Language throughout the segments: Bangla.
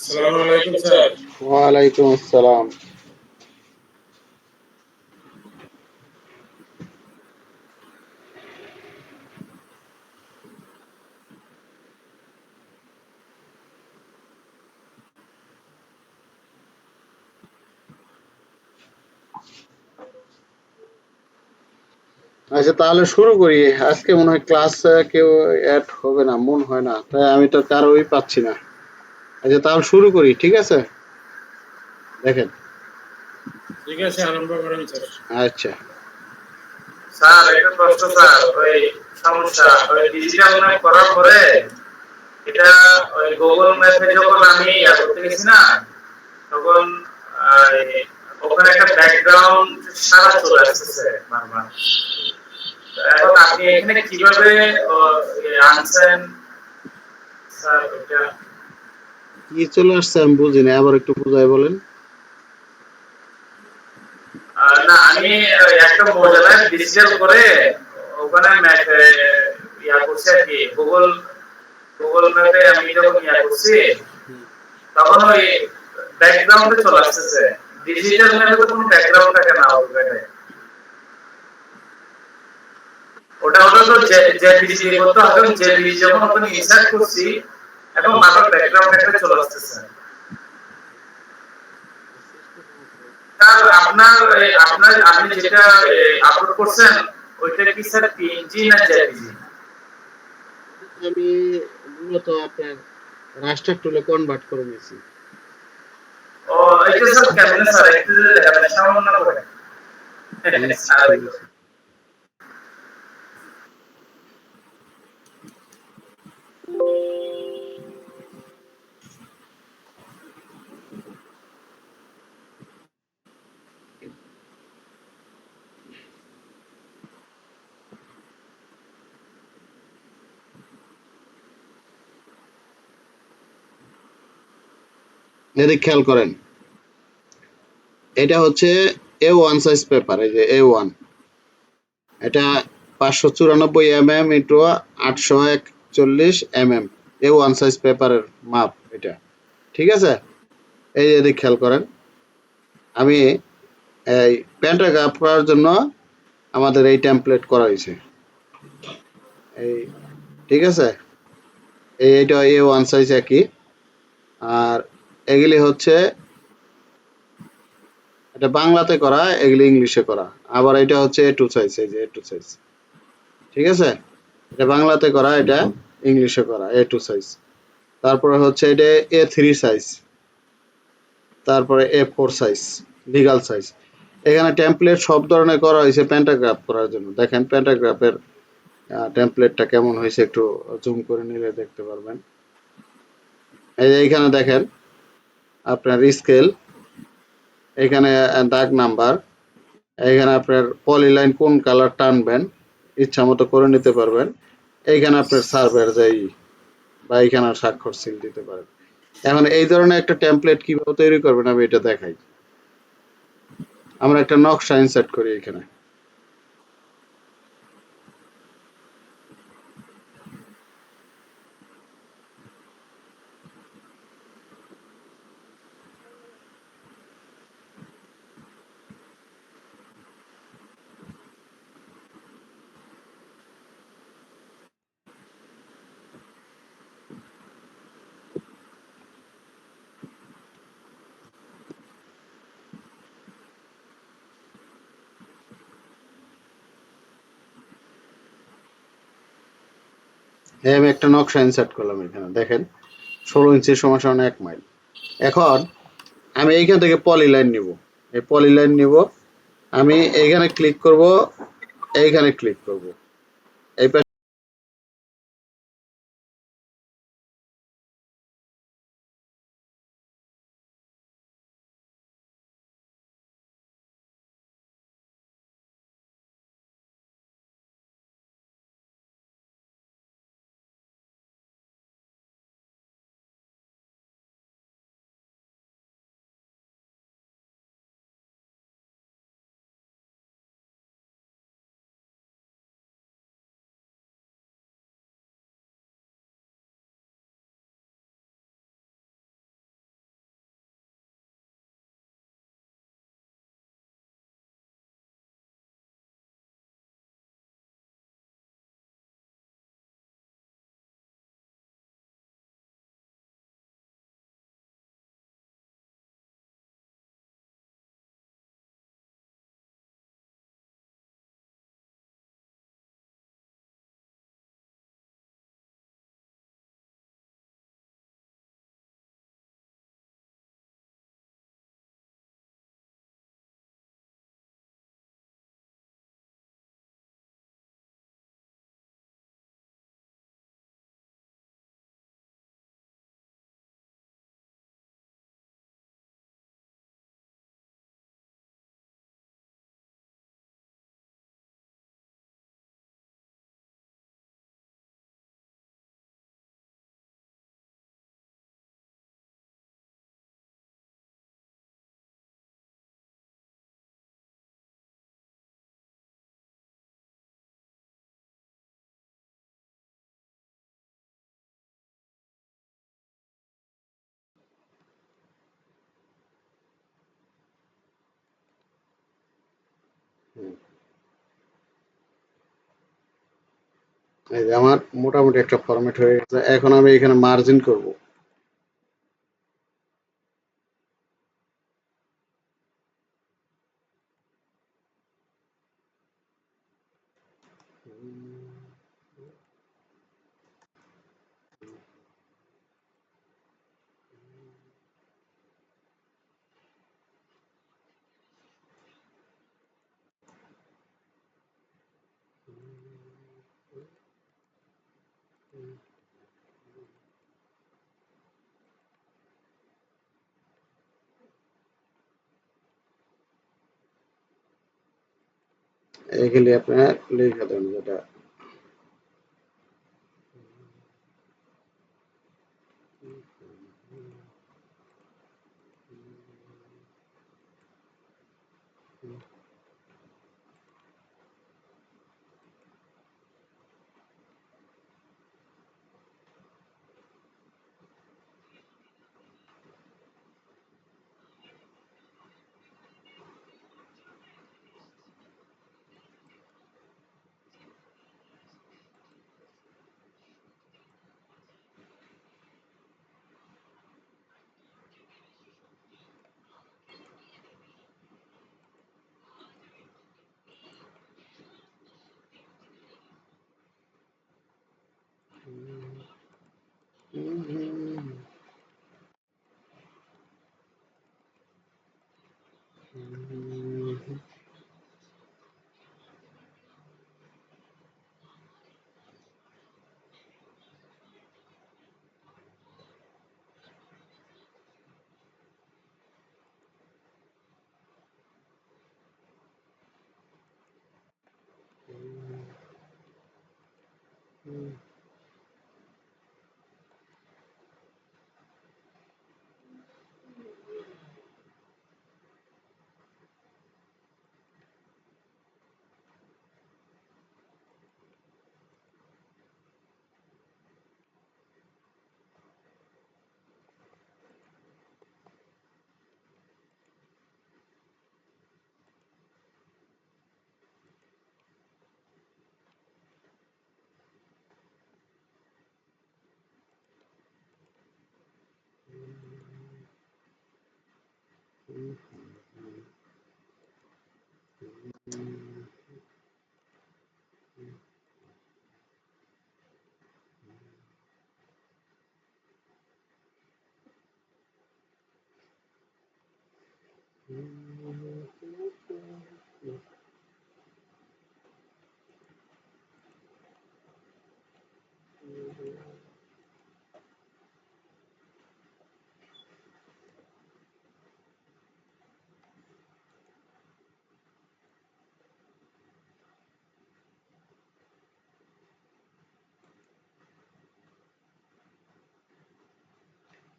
আসসালামু আচ্ছা তাহলে শুরু করি। আজকে মনে হয় ক্লাস কেউ অ্যাড হবে না, মন হয় না। তাই আমি তো কারোই পাচ্ছি না। আচ্ছা তাহলে শুরু করি ঠিক আছে? দেখেন। ঠিক আছে আরম্ভ করেন স্যার আচ্ছা। স্যার একটা প্রশ্ন স্যার ওই সমস্যা ওই ডিজিটাল ম্যাপ করার পরে এটা ওই গুগল ম্যাপে যখন আমি ইয়া করতে গেছি না তখন ওখানে একটা ব্যাকগ্রাউন্ড সারা চলে আসতেছে বারবার। এখন আপনি এখানে কীভাবে আনছেন? স্যার এটা কি চলে আসছে আমি বুঝি না, আবার একটু বুঝাই বলেন। না, আমি একটা মজাদার ডিজিটাল করে ওখানে ইয়া করছি আর কি গুগল গুগল ম্যাপে আমি যখন ইয়া করছি, তখন ওই ব্যাকগ্রাউন্ডে চলে আসতেছে। ডিজিটাল ম্যাপে তো কোনো ব্যাকগ্রাউন্ড থাকে না ওখানে ওটা ওটা তো বিজি করতে হবে বিজি যখন ওখানে ইনসার্ট করছি এখন মাথার ব্যাকগ্রাউন্ড একটা চলে আসতেছে। স্যার আপনার আপনার আপনি যেটা আপলোড করছেন ওইটা কি স্যার পিএনজি না জেপিজি আমি মূলত আপনার রাস্টার টুলে কনভার্ট করে নিয়েছি। ও এটা স্যার কেমন স্যার একটু যদি দেখাবেন সামান্য করে। এদিক খেয়াল করেন। এটা হচ্ছে এ ওয়ান সাইজ পেপার এই যে এ ওয়ান এটা পাঁচশো চুরানব্বই এম এম ইন্টু আটশো একচল্লিশ M M A one size পেপারের মাপ এটা। ঠিক আছে? এই যে খেয়াল করেন। আমি এই প্যান্টাগ্রাফ করার জন্য আমাদের এই টেমপ্লেট করা হয়েছে। এই, ঠিক আছে? এই, এটা এ ওয়ান সাইজ একই। আর এগুলি হচ্ছে এটা বাংলাতে করা, এগুলি ইংলিশে করা। আবার এটা হচ্ছে এ টু সাইজ এই যে এ টু সাইজ ঠিক আছে? এটা বাংলাতে করা, এটা ইংলিশে করা এ টু সাইজ তারপরে হচ্ছে এটা এ থ্রি সাইজ তারপরে A four size legal size এখানে টেমপ্লেট সব ধরনের করা হয়েছে প্যান্টাগ্রাফ করার জন্য। দেখেন প্যান্টাগ্রাফের টেমপ্লেটটা কেমন হয়েছে একটু জুম করে নিলে দেখতে পারবেন। এই যে এইখানে দেখেন আপনার স্কেল এখানে দাগ নাম্বার এখানে আপনার পলিলাইন কোন কালার টানবেন, ইচ্ছা মতো করে নিতে পারবেন। এইখানে আপনার সার্ভের যাই বা এইখানে স্বাক্ষর সিল দিতে পারেন। এখন এই ধরনের একটা টেমপ্লেট কীভাবে তৈরি করবেন আমি এটা দেখাই। আমরা একটা নকশা ইনসার্ট করি এখানে। আমি একটা নকশা ইনসার্ট করলাম এখানে, দেখেন। ষোলো ইঞ্চি সমান সমান এক মাইল এখন আমি এইখান থেকে পলি লাইন নিব। এই পলি লাইন নিব। আমি এইখানে ক্লিক করব, এইখানে ক্লিক করব। এই এই যে আমার মোটামুটি একটা ফরম্যাট হয়ে গেছে। এখন আমি এখানে মার্জিন করব। এগুলি আপনার লিখে দেন যেটা Mm.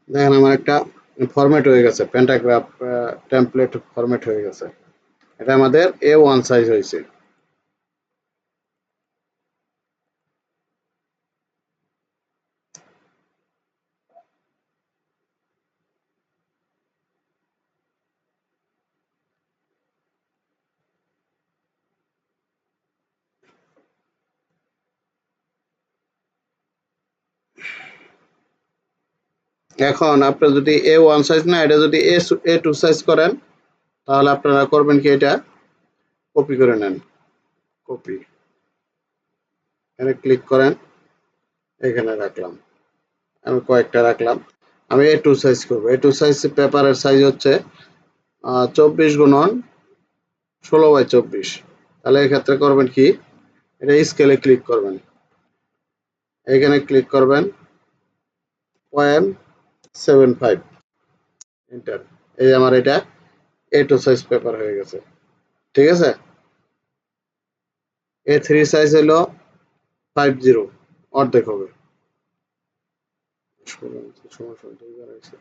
দেখেন আমার একটা ফরম্যাট হয়ে গেছে প্যান্টাগ্রাফ টেমপ্লেট ফরম্যাট হয়ে গেছে। এটা আমাদের এ ওয়ান সাইজ হয়েছে। এখন আপনি যদি এ ওয়ান সাইজ না, এটা যদি এ এ টু সাইজ করেন, তাহলে আপনারা করবেন কি এটা? কপি করে নেন। কপি এখানে ক্লিক করেন। এখানে রাখলাম। আমি কয়েকটা রাখলাম। আমি এ টু সাইজ করব। এ টু সাইজ পেপারের সাইজ হচ্ছে চব্বিশ গুণন ষোলো বাই চব্বিশ। তাহলে এক্ষেত্রে করবেন কি? এটা স্কেলে ক্লিক করবেন। এখানে ক্লিক করবেন। পয়েন্ট সেভেন ফাইভ এন্টার এই আমার এটা এ টু সাইজ পেপার হয়ে গেছে। ঠিক আছে? এ থ্রি সাইজ হলো ফাইভ জিরো অর্ধেক হবে। সমস্যা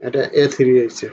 এটা এ থ্রি হয়েছে।